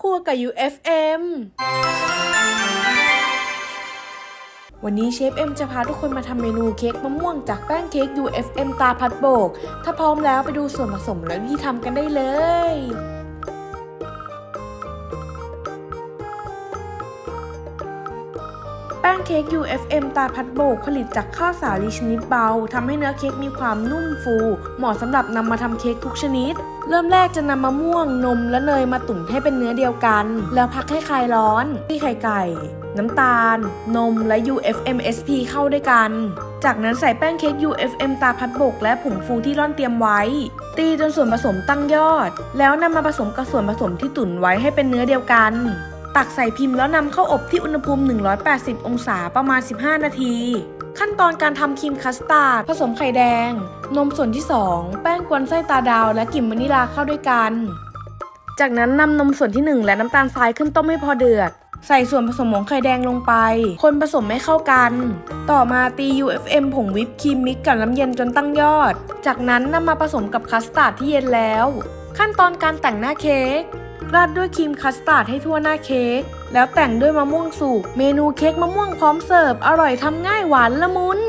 ครัวกับ UFM วันนี้เชฟเอ็มจะพาทุกคนมาทำเมนูเค้กมะม่วงจากแป้งเค้ก UFM ตาพัดโบก ถ้าพร้อมแล้วไปดูส่วนผสมและวิธีทำกันได้เลยแป้งเค้ก UFM ตาพัดโบกผลิตจากข้าวสาลีชนิดเบาทำให้เนื้อเค้กมีความนุ่มฟู เหมาะสำหรับนำมาทำเค้กทุกชนิด เริ่มแรกจะนำมะม่วงนมและเนยมาตุ๋นให้เป็นเนื้อเดียวกัน แล้วพักให้คลายร้อนที่ไข่ไก่ น้ำตาล นมและ UFM SP เข้าด้วยกัน จากนั้นใส่แป้งเค้ก UFM ตาพัดบก และผงฟูที่ร่อนเตรียมไว้ ตีจนส่วนผสมตั้งยอด แล้วนำมาผสมกับส่วนผสมที่ตุ๋นไว้ให้เป็นเนื้อเดียวกัน ตักใส่พิมพ์แล้วนำเข้าอบที่อุณหภูมิ 180 องศาประมาณ 15 นาที ขั้นตอนการทำครีมคัสตาร์ดผสมไข่แดง นมส่วนที่ 2 แป้งกวนไส้ตาดาว และกลิ่นวานิลาเข้าด้วยกัน จากนั้นนำนมส่วนที่ 1 และน้ำตาลทรายขึ้นต้มให้พอเดือด ใส่ส่วนผสมของไข่แดงลงไป คนผสมให้เข้ากัน ต่อมาตี UFM ผงวิปครีมมิกกับน้ำเย็นจนตั้งยอด จากนั้นนำมาผสมกับคัสตาร์ดที่เย็นแล้ว ขั้นตอนการแต่งหน้าเค้กราดด้วยครีมคัสตาร์ดให้ทั่วหน้าเค้กแล้วแต่งด้วยมะม่วงสุกเมนูเค้กมะม่วงพร้อมเสิร์ฟอร่อยทำง่ายหวานละมุน